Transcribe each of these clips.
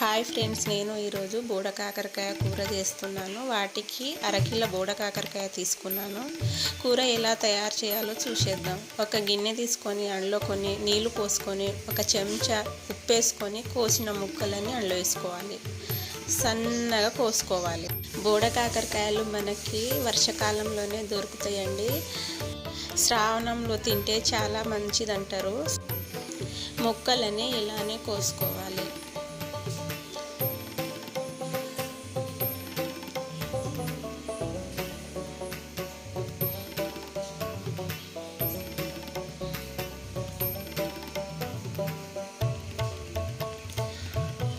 Hi friends నేను ఈరోజు బూడ కాకరకాయ కూర చేస్తున్నాను. వాటికి అరకిల బూడ కాకరకాయ తీసుకున్నాను. కూర ఎలా తయారు చేయాలో చూసేద్దాం. ఒక గిన్నె తీసుకొని అందులో కొన్ని నీళ్ళు పోసుకొని ఒక చెంచా ఉప్పు వేసుకొని కోసిన ముక్కలని అందులో వేసుకోవాలి. సన్నగా కోసుకోవాలి. బూడ కాకరకాయలు మనకి వర్షాకాలంలోనే దొరుకుతాయండి. శ్రావణంలో తింటే చాలా మంచిదంటారు. ముక్కలని ఇలానే కోసుకోవాలి.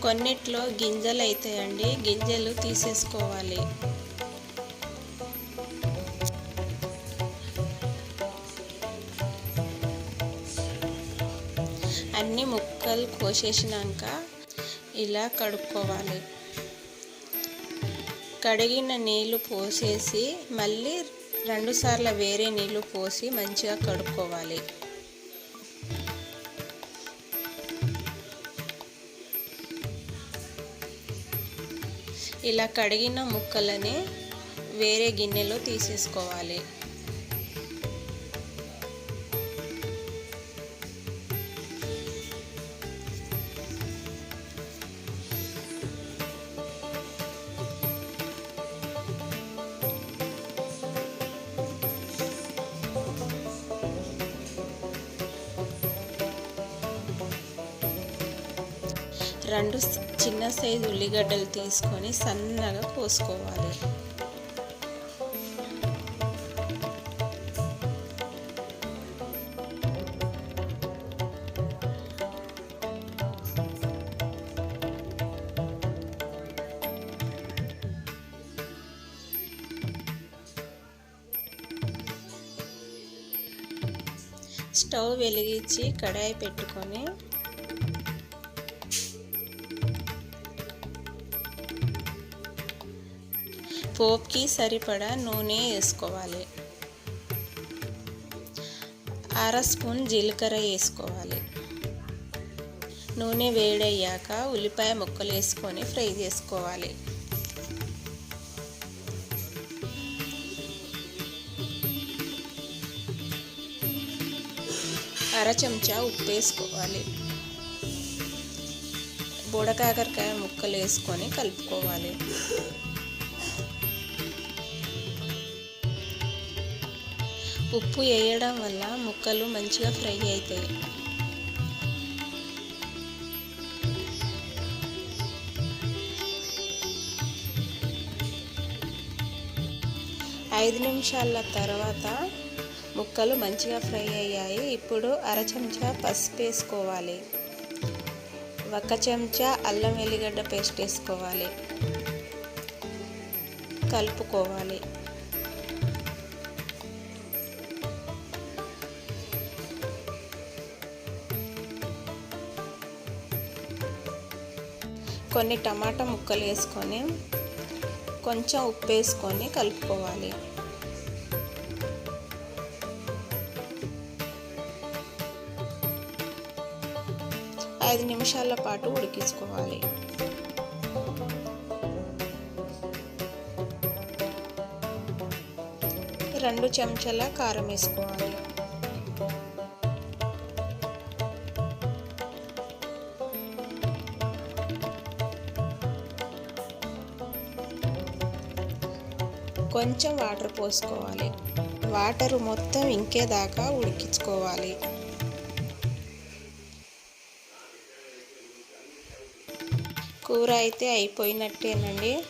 కొన్నిట్లో గింజలు అవుతాయండి గింజలు తీసేసుకోవాలి. అన్ని ముక్కలు కోసేసినాక ఇలా కడుక్కోవాలి. కడిగిన నీళ్ళు పోసేసి మళ్ళీ రెండుసార్లు వేరే నీళ్ళు పోసి మంచిగా కడుక్కోవాలి. ఇలా కడిగిన ముక్కలని వేరే గిన్నెలో తీసేసుకోవాలి. రెండు చిన్న సైజు ఉల్లిగడ్డలు తీసుకొని సన్నగా కోసుకోవాలి. స్టవ్ వెలిగించి కడాయి పెట్టుకొని పోప్కి సరిపడా నూనె వేసుకోవాలి. అర స్పూన్ జీలకర్ర వేసుకోవాలి. నూనె వేడయ్యాక ఉల్లిపాయ ముక్కలు వేసుకొని ఫ్రై చేసుకోవాలి. అర చెంచా ఉప్పు వేసుకోవాలి. బుడకాకరకాయ ముక్కలు వేసుకొని కలుపుకోవాలి. ఉప్పు వేయడం వల్ల ముక్కలు మంచిగా ఫ్రై అవుతాయి. ఐదు నిమిషాల తర్వాత ముక్కలు మంచిగా ఫ్రై అయ్యాయి. ఇప్పుడు అర చెంచా పసుపు వేసుకోవాలి. ఒక చెంచా అల్లం వెల్లిగడ్డ పేస్ట్ వేసుకోవాలి. కలుపుకోవాలి. కొన్ని టమాటా ముక్కలు వేసుకొని కొంచెం ఉప్పు వేసుకొని కలుపుకోవాలి. ఐదు నిమిషాల పాటు ఉడికించుకోవాలి. రెండు చెంచాల కారం వేసుకోవాలి. కొంచెం వాటర్ పోసుకోవాలి. వాటర్ మొత్తం ఇంకేదాకా ఉడికించుకోవాలి. కూర అయితే అయిపోయినట్టేనండి.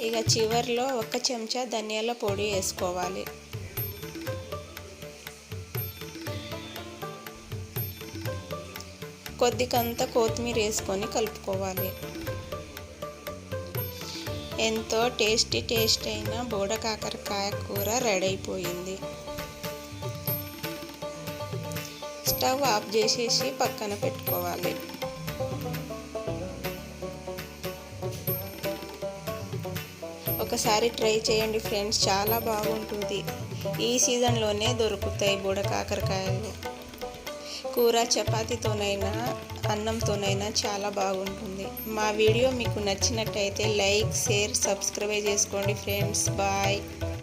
ఇక చివరిలో ఒక చెంచా ధనియాల పొడి వేసుకోవాలి. కొద్దికంత కొత్తిమీర వేసుకొని కలుపుకోవాలి. ఎంతో టేస్టీ టేస్ట్ అయిన బోడ కాకరకాయ కూర రెడీ అయిపోయింది స్టవ్ ఆఫ్ చేసేసి పక్కన పెట్టుకోవాలి. ఒకసారి ట్రై చేయండి ఫ్రెండ్స్ చాలా బాగుంటుంది. ఈ సీజన్లోనే దొరుకుతాయి బుడ కాకరకాయలు. కూర చపాతీతోనైనా అన్నంతోనైనా చాలా బాగుంటుంది. మా వీడియో మీకు నచ్చినట్టయితే లైక్ షేర్ సబ్స్క్రైబ్ చేసుకోండి ఫ్రెండ్స్. బాయ్.